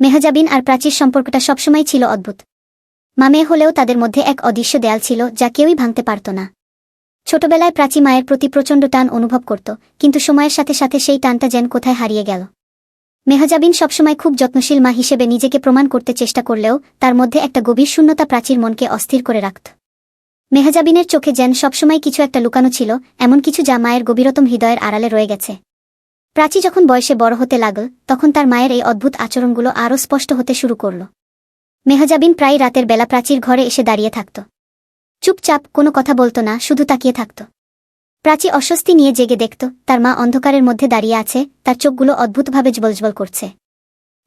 মেহজাবিন আর প্রাচীর সম্পর্কটা সবসময় ছিল অদ্ভুত। মা মেয়ে হলেও তাদের মধ্যে এক অদৃশ্য দেয়াল ছিল যা কেউই ভাঙতে পারত না। ছোটবেলায় প্রাচী মায়ের প্রতি প্রচণ্ড টান অনুভব করত, কিন্তু সময়ের সাথে সাথে সেই টানটা যেন কোথায় হারিয়ে গেল। মেহজাবিন সবসময় খুব যত্নশীল মা হিসেবে নিজেকে প্রমাণ করতে চেষ্টা করলেও তার মধ্যে একটা গভীর শূন্যতা প্রাচীর মনকে অস্থির করে রাখত। মেহজাবিনের চোখে যেন সবসময় কিছু একটা লুকানো ছিল, এমন কিছু যা মায়ের গভীরতম হৃদয়ের আড়ালে রয়ে গেছে। প্রাচী যখন বয়সে বড় হতে লাগল, তখন তার মায়ের এই অদ্ভুত আচরণগুলো আরও স্পষ্ট হতে শুরু করল। মেহজাবিন প্রায় রাতের বেলা প্রাচীর ঘরে এসে দাঁড়িয়ে থাকত। চুপচাপ কোনো কথা বলতো না, শুধু তাকিয়ে থাকত। প্রাচী অস্বস্তি নিয়ে জেগে দেখত, তার মা অন্ধকারের মধ্যে দাঁড়িয়ে আছে, তার চোখগুলো অদ্ভুতভাবে জবলজবল করছে।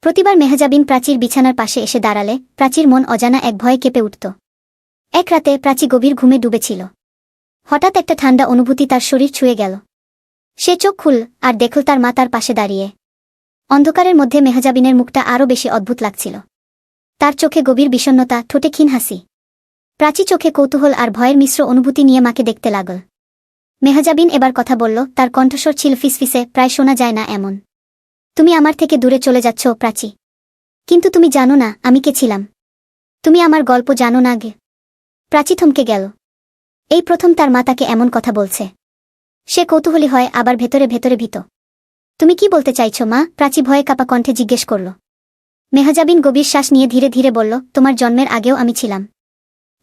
প্রতিবার মেহজাবিন প্রাচীর বিছানার পাশে এসে দাঁড়ালে, প্রাচীর মন অজানা এক ভয়ে কেঁপে উঠত। এক রাতে প্রাচী গভীর ঘুমে ডুবেছিল। হঠাৎ একটা ঠান্ডা অনুভূতি তার শরীর ছুঁয়ে গেল। সে চোখ খুল আর দেখল তার মা তার পাশে দাঁড়িয়ে। অন্ধকারের মধ্যে মেহজাবিনের মুখটা আরও বেশি অদ্ভুত লাগছিল। তার চোখে গভীর বিষণ্নতা ঠোঁটে ক্ষীণ হাসি। প্রাচী চোখে কৌতূহল আর ভয়ের মিশ্র অনুভূতি নিয়ে মাকে দেখতে লাগল। মেহজাবিন এবার কথা বলল, তার কণ্ঠস্বর ছিল ফিসফিসে, প্রায় শোনা যায় না এমন। তুমি আমার থেকে দূরে চলে যাচ্ছ, প্রাচী। কিন্তু তুমি জানো না, আমি কে ছিলাম। তুমি আমার গল্প জানো না গে। প্রাচী থমকে গেল। এই প্রথম তার মা তাকে এমন কথা বলছে। সে কৌতূহলী হয়, আবার ভেতরে ভেতরে ভীত। তুমি কি বলতে চাইছো, মা? প্রাচী ভয়ে কাপা কণ্ঠে জিজ্ঞেস করল। মেহজাবিন গভীর শ্বাস নিয়ে ধীরে ধীরে বলল, তোমার জন্মের আগেও আমি ছিলাম।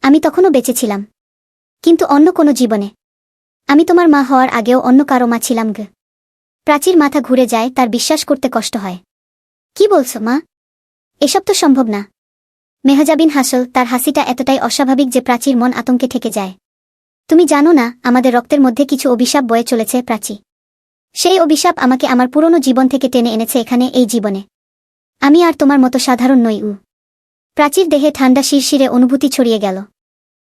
আমি তখনও বেঁচে ছিলাম। কিন্তু অন্য কোনো জীবনে। আমি তোমার মা হওয়ার আগেও অন্য কারও মা ছিলাম গ। প্রাচীর মাথা ঘুরে যায়, তার বিশ্বাস করতে কষ্ট হয়। কি বলছো, মা? এসব তো সম্ভব না। মেহজাবিন হাসল, তার হাসিটা এতটাই অস্বাভাবিক যে প্রাচীর মন আতঙ্কে ঠেকে যায়। তুমি জানো না, আমাদের রক্তের মধ্যে কিছু অভিশাপ বয়ে চলেছে, প্রাচী। সেই অভিশাপ আমাকে আমার পুরনো জীবন থেকে টেনে এনেছে এখানে, এই জীবনে। আমি আর তোমার মতো সাধারণ নই, উ। প্রাচীর দেহে ঠান্ডা শিরশিরে অনুভূতি ছড়িয়ে গেল।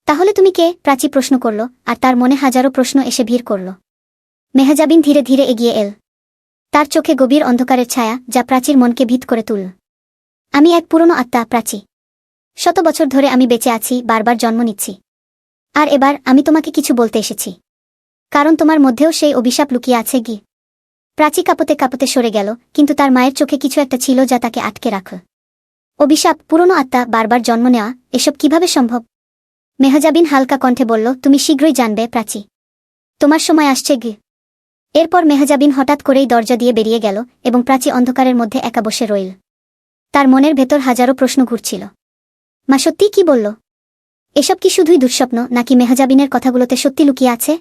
তাহলে তুমি কে? প্রাচী প্রশ্ন করল, আর তার মনে হাজারো প্রশ্ন এসে ভিড় করল। মেহজাবিন ধীরে ধীরে এগিয়ে এল। তার চোখে গভীর অন্ধকারের ছায়া, যা প্রাচীর মনকে ভিত করে তুলল আমি এক পুরনো আত্মা, প্রাচী। শত বছর ধরে আমি বেঁচে আছি, বারবার জন্ম নিচ্ছি। আর এবার আমি তোমাকে কিছু বলতে এসেছি। কারণ তোমার মধ্যেও সেই অভিশাপ লুকিয়ে আছে, গি। প্রাচী কাপতে কাপতে সরে গেল, কিন্তু তার মায়ের চোখে কিছু একটা ছিল যা তাকে আটকে রাখল অভিশাপ, পুরনো আত্মা, বারবার জন্ম নেওয়া, এসব কীভাবে সম্ভব? মেহজাবিন হালকা কণ্ঠে বলল, তুমি শীঘ্রই জানবে, প্রাচী। তোমার সময় আসছে, গি। এরপর মেহজাবিন হঠাৎ করেই দরজা দিয়ে বেরিয়ে গেল এবং প্রাচী অন্ধকারের মধ্যে একা বসে রইল। তার মনের ভেতর হাজারো প্রশ্ন ঘুরছিল। মা সত্যি কি বলল? এসব কি শুধুই দুঃস্বপ্ন নাকি মেহাজাবিনের কথাগুলোতে সত্যি লুকিয়ে আছে?